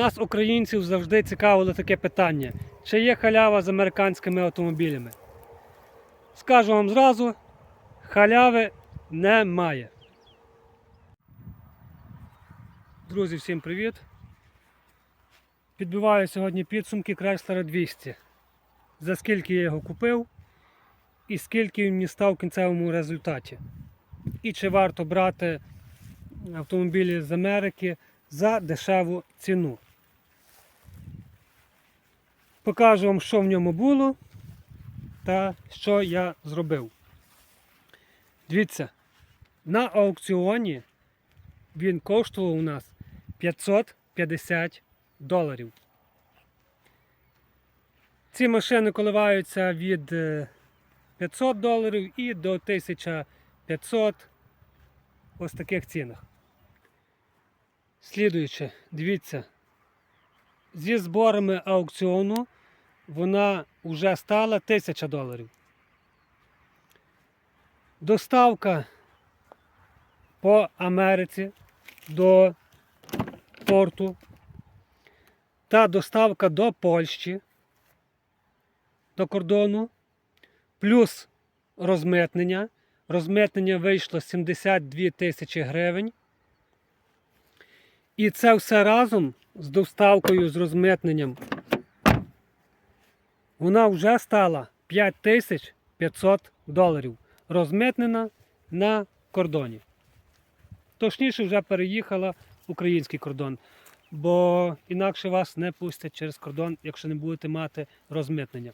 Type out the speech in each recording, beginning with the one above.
Нас, українців, завжди цікавило таке питання: чи є халява з американськими автомобілями? Скажу вам зразу, халяви немає. Друзі, всім привіт! Підбиваю сьогодні підсумки Chrysler 200. За скільки я його купив і скільки він мені став в кінцевому результаті. І чи варто брати автомобілі з Америки за дешеву ціну. Покажу вам, що в ньому було та що я зробив. Дивіться, на аукціоні він коштував у нас 550 доларів. Ці машини коливаються від е, 500 доларів і до 1500 ось таких цінах. Слідуюче, дивіться, зі зборами аукціону вона вже стала 1000 доларів. Доставка по Америці до порту та доставка до Польщі до кордону, плюс розмитнення. Розмитнення вийшло 72 тисячі гривень. І це все разом з доставкою з розмитненням. Вона вже стала 5500 доларів. Розмитнена на кордоні. Точніше, вже переїхала український кордон. Бо інакше вас не пустять через кордон, якщо не будете мати розмитнення.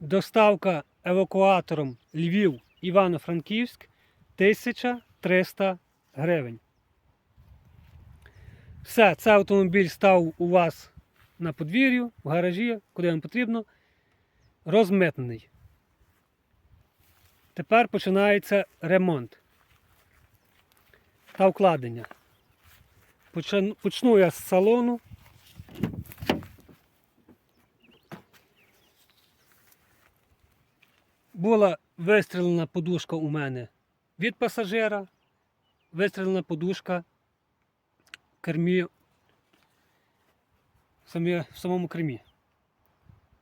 Доставка евакуатором Львів Івано-Франківськ 1300 гривень. Все, цей автомобіль став у вас на подвір'ю, в гаражі, куди вам потрібно, розмитнений. Тепер починається ремонт та вкладення. Почну- я з салону. Була вистрілена подушка у мене від пасажира, вистрілена подушка кермі, в самому кермі.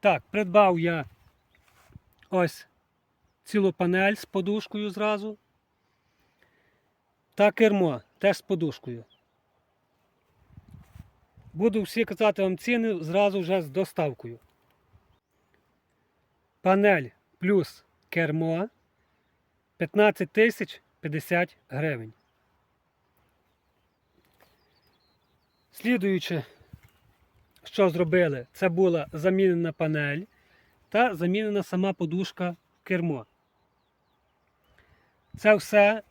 Так, придбав я ось цілу панель з подушкою зразу. Та кермо теж з подушкою. Буду всі казати вам ціни зразу вже з доставкою. Панель плюс кермо 15 тисяч 50 гривень. Слідуючи, що зробили, це була замінена панель та замінена сама подушка кермо. Це все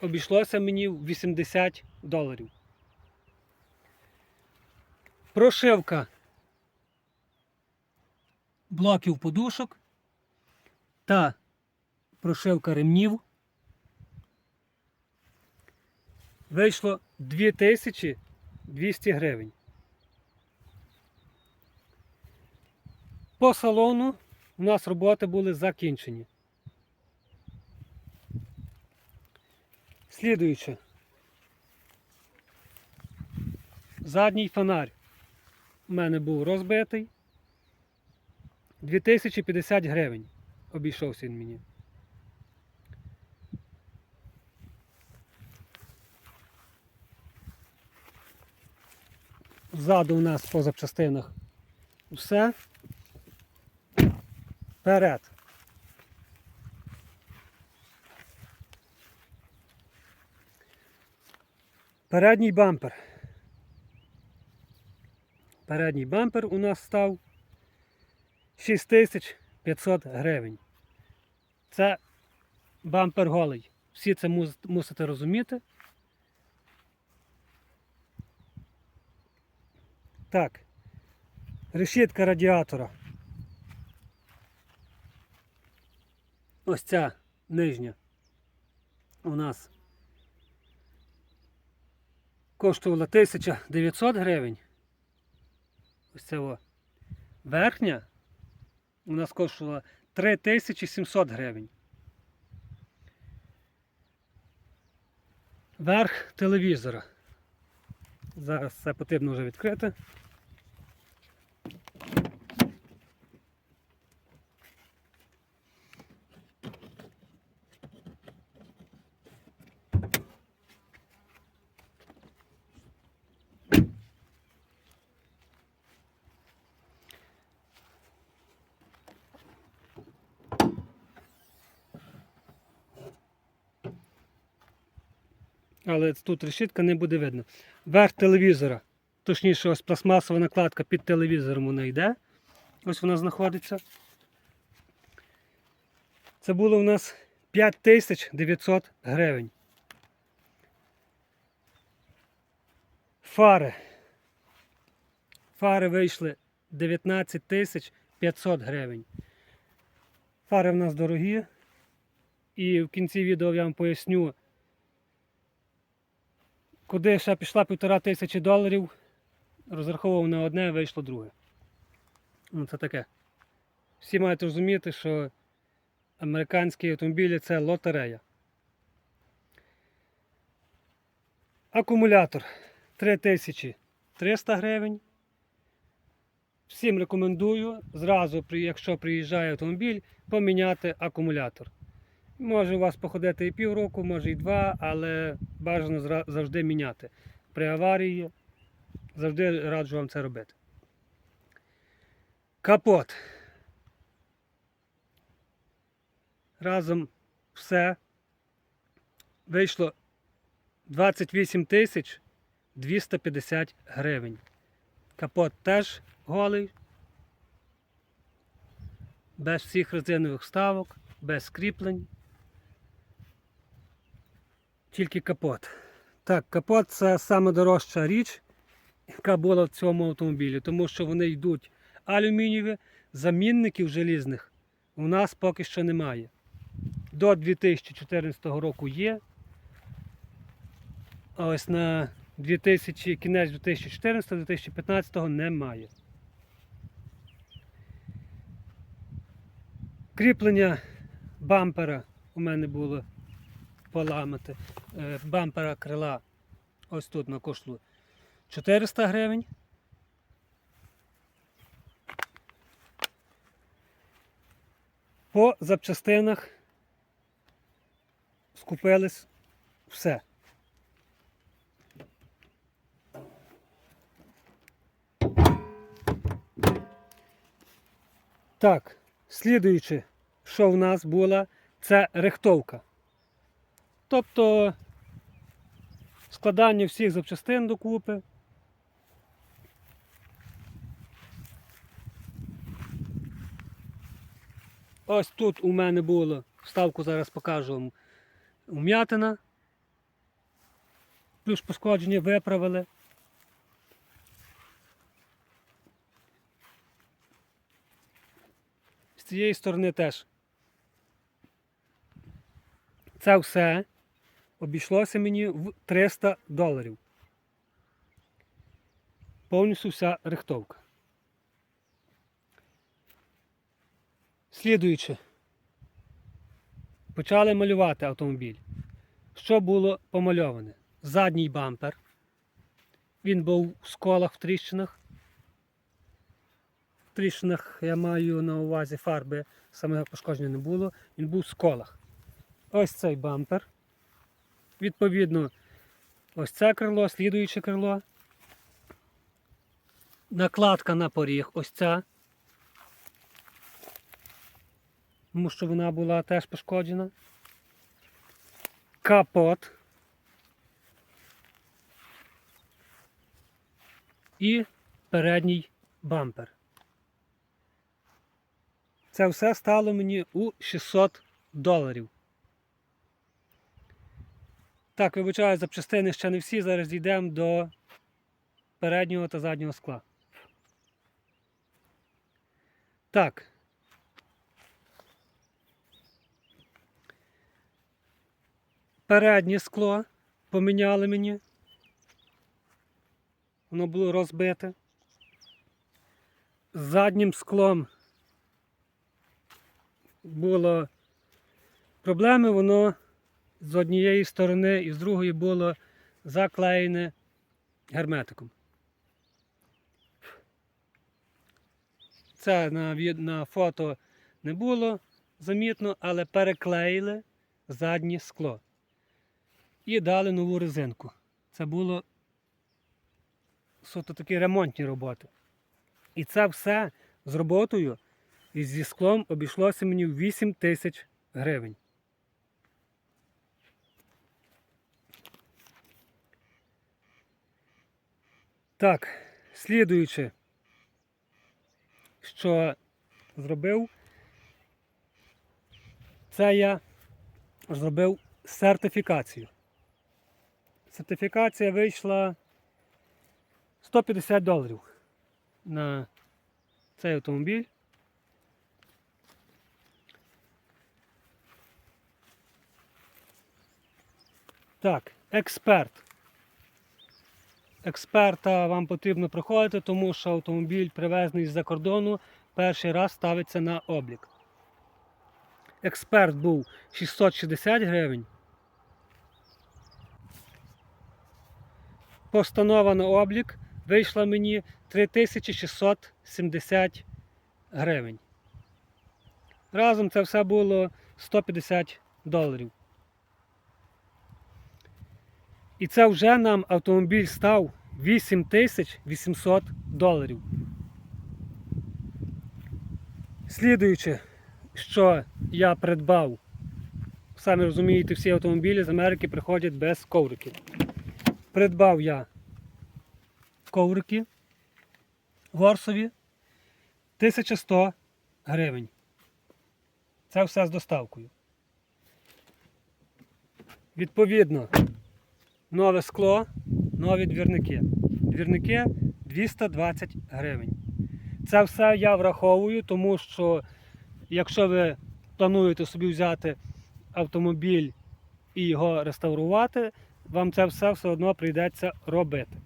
обійшлося мені в 80 доларів. Прошивка блоків подушок та прошивка ремнів вийшло 2200 гривень. По салону у нас роботи були закінчені. Слідуюче. Задній фонарь у мене був розбитий. 2050 гривень обійшовся він мені. Ззаду у нас по запчастинах все. Вперед. Передній бампер. Передній бампер у нас став 6500 гривень. Це бампер голий. Всі це мусите розуміти. Так. Решітка радіатора. Ось ця нижня у нас коштувала 1900 гривень. Ось це о. Верхня у нас коштувала 3700 гривень. Верх телевізора. Зараз це потрібно вже відкрити. Але тут решітка не буде видно. Верх телевізора, точніше, ось пластмасова накладка під телевізором вона йде. Ось вона знаходиться. Це було у нас 5900 гривень. Фари. Фари вийшли 19 тисяч 500 гривень. Фари в нас дорогі. І в кінці відео я вам поясню, куди ще пішла півтора тисячі доларів, розраховував на одне, вийшло друге. Ну, це таке. Всі мають розуміти, що американські автомобілі це лотерея. Акумулятор 3300 гривень. Всім рекомендую зразу, якщо приїжджає автомобіль, поміняти акумулятор. Може у вас походити і півроку, може і два, але бажано завжди міняти. При аварії завжди раджу вам це робити. Капот. Разом все вийшло 28 тисяч 250 гривень. Капот теж голий, без всіх резинових вставок, без кріплень. Тільки капот. Так, капот це саме дорожча річ, яка була в цьому автомобілі, тому що вони йдуть алюмінієві, замінників желізних у нас поки що немає. До 2014 року є. А ось на 2000, кінець 2014-2015 немає. Кріплення бампера у мене було поламати. Е, Бампера крила ось тут на кошту 400 гривень. По запчастинах скупились все. Так, слідуючи, що в нас була, це рихтовка. Тобто складання всіх запчастин докупи. Ось тут у мене було, вставку зараз покажу вам, ум'ятина. Плюс пошкодження виправили. З цієї сторони теж. Це все обійшлося мені в 300 доларів. Повністю вся рихтовка. Слідуючи, почали малювати автомобіль. Що було помальоване? Задній бампер. Він був в сколах, в тріщинах. В тріщинах я маю на увазі фарби, самого пошкодження не було. Він був в сколах. Ось цей бампер. Відповідно, ось це крило, слідуюче крило. Накладка на поріг, ось ця. Тому що вона була теж пошкоджена. Капот. І передній бампер. Це все стало мені у 600 доларів. Так, вибачаю, запчастини ще не всі. Зараз дійдемо до переднього та заднього скла. Так. Переднє скло поміняли мені. Воно було розбите. Заднім склом було проблеми, воно з однієї сторони і з другої було заклеєне герметиком. Це на, на фото не було замітно, але переклеїли заднє скло. І дали нову резинку. Це було суто такі ремонтні роботи. І це все з роботою і зі склом обійшлося мені в 8 тисяч гривень. Так, слідуючи, що зробив, це я зробив сертифікацію. Сертифікація вийшла 150 доларів на цей автомобіль. Так, експерт. Експерта вам потрібно проходити, тому що автомобіль, привезений з-за кордону, перший раз ставиться на облік. Експерт був 660 гривень. Постанова на облік вийшла мені 3670 гривень. Разом це все було 150 доларів. І це вже нам автомобіль став 8800 доларів. Слідуючи, що я придбав, самі розумієте, всі автомобілі з Америки приходять без ковриків. Придбав я коврики горсові 1100 гривень. Це все з доставкою. Відповідно, нове скло, нові двірники. Двірники 220 гривень. Це все я враховую, тому що якщо ви плануєте собі взяти автомобіль і його реставрувати, вам це все все одно прийдеться робити.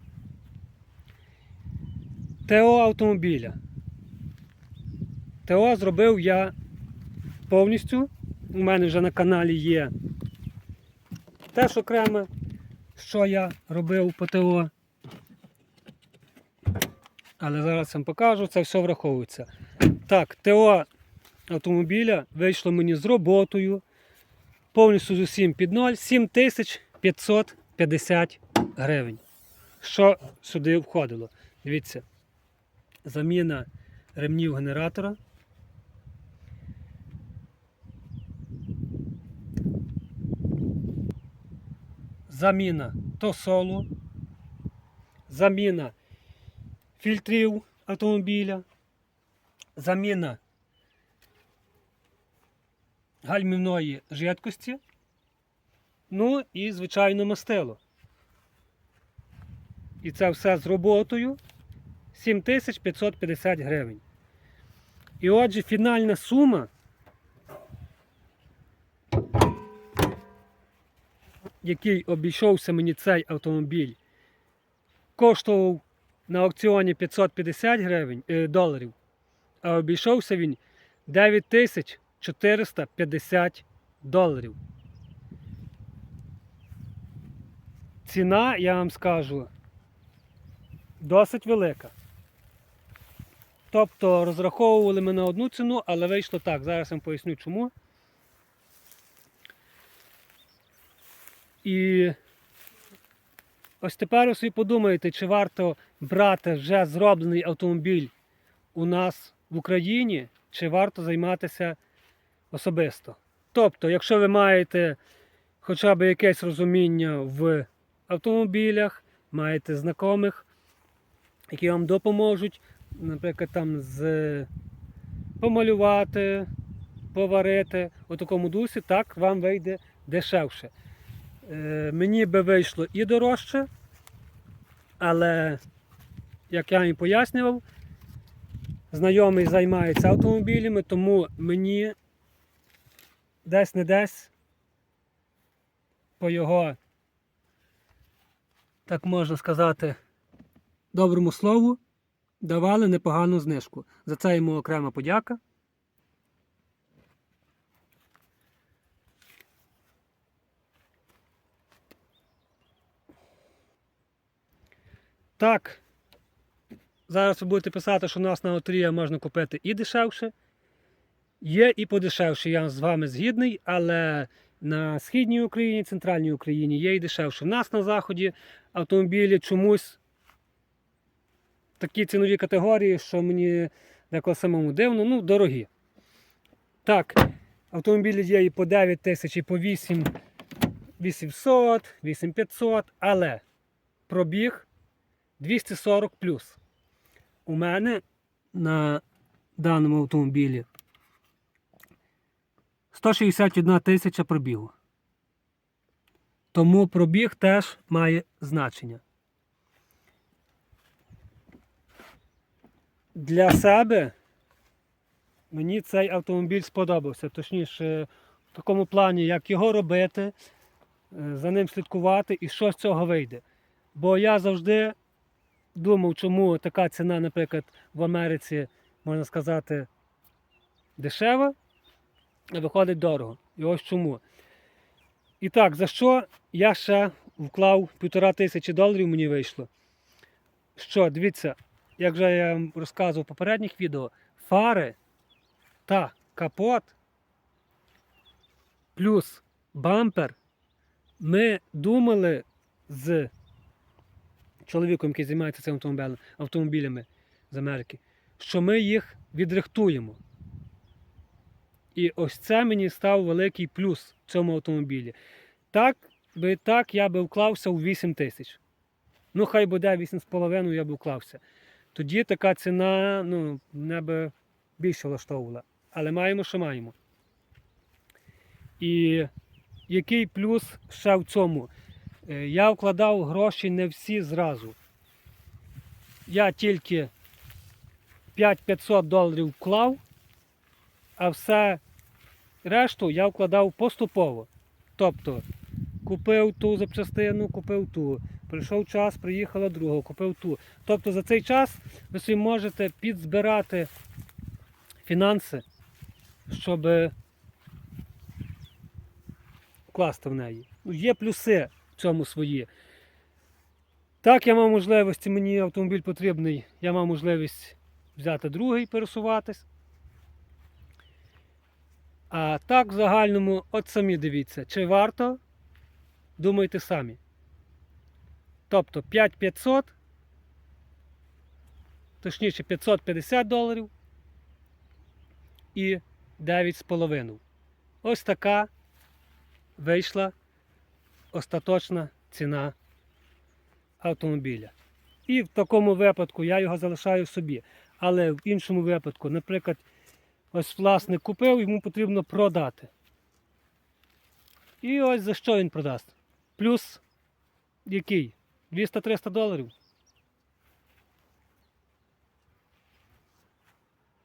ТО автомобіля. ТО зробив я повністю. У мене вже на каналі є теж окреме, що я робив по ТО. Але зараз вам покажу, це все враховується. Так, ТО автомобіля вийшло мені з роботою. Повністю з усім під ноль 7550 гривень. Що сюди входило? Дивіться, заміна ремнів генератора. Заміна тосолу, заміна фільтрів автомобіля, заміна гальмівної жидкості, ну і, звичайно, мастило. І це все з роботою 7550 гривень. І отже, фінальна сума, який обійшовся мені цей автомобіль, коштував на аукціоні 550 гривень, е, доларів, а обійшовся він 9450 доларів. Ціна, я вам скажу, досить велика. Тобто розраховували ми на одну ціну, але вийшло так. Зараз я вам поясню чому. І ось тепер ви собі подумаєте, чи варто брати вже зроблений автомобіль у нас в Україні, чи варто займатися особисто. Тобто, якщо ви маєте хоча б якесь розуміння в автомобілях, маєте знайомих, які вам допоможуть, наприклад, там з помалювати, поварити у такому дусі, так вам вийде дешевше. Е, мені би вийшло і дорожче, але, як я їм пояснював, знайомий займається автомобілями, тому мені десь не десь по його, так можна сказати, доброму слову, давали непогану знижку. За це йому окрема подяка. Так, зараз ви будете писати, що у нас на Отрія можна купити і дешевше. Є і подешевше, я з вами згідний, але на східній Україні, центральній Україні є і дешевше. У нас на заході автомобілі чомусь такі цінові категорії, що мені деколи самому дивно, ну, дорогі. Так, автомобілі є і по 9 тисяч, і по 8 800, 8500, але пробіг 240 плюс. У мене на даному автомобілі 161 тисяча пробігу. Тому пробіг теж має значення. Для себе мені цей автомобіль сподобався. Точніше, в такому плані, як його робити, е, за ним слідкувати і що з цього вийде. Бо я завжди думав, чому така ціна, наприклад, в Америці, можна сказати, дешева, а виходить дорого. І ось чому. І так, за що я ще вклав півтора тисячі доларів, мені вийшло. Що, дивіться, як вже я вам розказував в попередніх відео, фари та капот плюс бампер. Ми думали з чоловіком, який займається цим автомобілем, автомобілями з Америки, що ми їх відрихтуємо. І ось це мені став великий плюс в цьому автомобілі. Так би так я би вклався у 8 тисяч. Ну, хай буде 8,5 я би вклався. Тоді така ціна ну, мене би більше влаштовувала. Але маємо, що маємо. І який плюс ще в цьому? Е, Я вкладав гроші не всі зразу. Я тільки 5-500 доларів вклав, а все решту я вкладав поступово. Тобто купив ту запчастину, купив ту. Прийшов час, приїхала друга, купив ту. Тобто за цей час ви собі можете підзбирати фінанси, щоб вкласти в неї. Ну, Є плюси цьому свої. Так, я мав можливість, мені автомобіль потрібний, я мав можливість взяти другий, пересуватись. А так, в загальному, от самі дивіться, чи варто, думайте самі. Тобто 5500, точніше 550 доларів і 9,5. Ось така вийшла остаточна ціна автомобіля. І в такому випадку я його залишаю собі. Але в іншому випадку, наприклад, ось власник купив, йому потрібно продати. І ось за що він продасть? Плюс який? 200-300 доларів.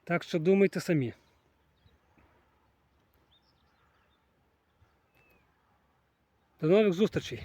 Так що думайте самі. До нових зустрічей!